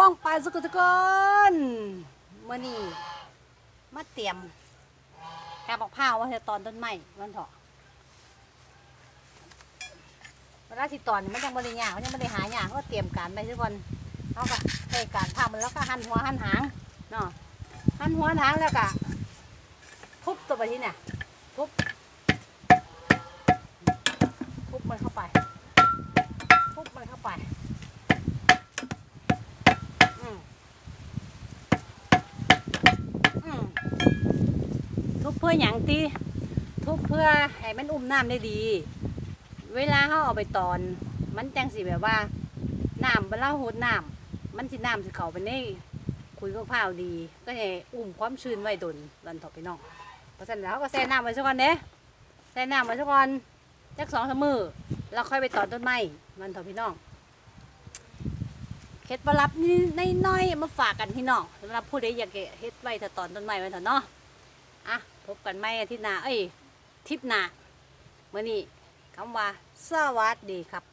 บ้องปลายสุกุตะกอนมื่อนี้มาเตรียมแกะบอกผ้าว่าจะตอนต้นไม้มันเถอะเวลาที่ตอนี่มันยังบริยากมันยังบริหายาเขาก็เตรียมการไปทุกคนเขาก็ใช้การทำมันแล้วก็หั่นหัวหั่นหางเนาะหั่นหัวหั่นหางแล้วก็ทุบตัวไปที่เนี่ยทุบ ทุบเพื่ออย่างตีทุบเพื่อให้มันอุ้มน้ำได้ดี เวลาเขาเอาไปตอน มันจังสิแบบว่าน้ำเวลาหดน้ำมันสิน้ำสิเขาไปในคุยกับข้าวดี ก็ให้อุ้มความชื้นไว้ดนรันถอไปน้องเพราะฉะนั้นแล้วก็แช่น้ำไว้สักก่อนเด้แช่น้ำไว้สักก่อนจักสองสามมือแล้วค่อยไปตอนต้นไม้มันถอพี่น้องเคล็ดลับนี่น้อยๆมาฝากกันพี่น้องสำหรับผู้ใดอยากเฮ็ดไว้ถ้าตอนต้นไม้ไว้เถอะเนาะอะ พบกันไหมอาทิตย์หน้าเอ้ยทิปหน้ามื้อนี้คำว่าสวัสดีครับ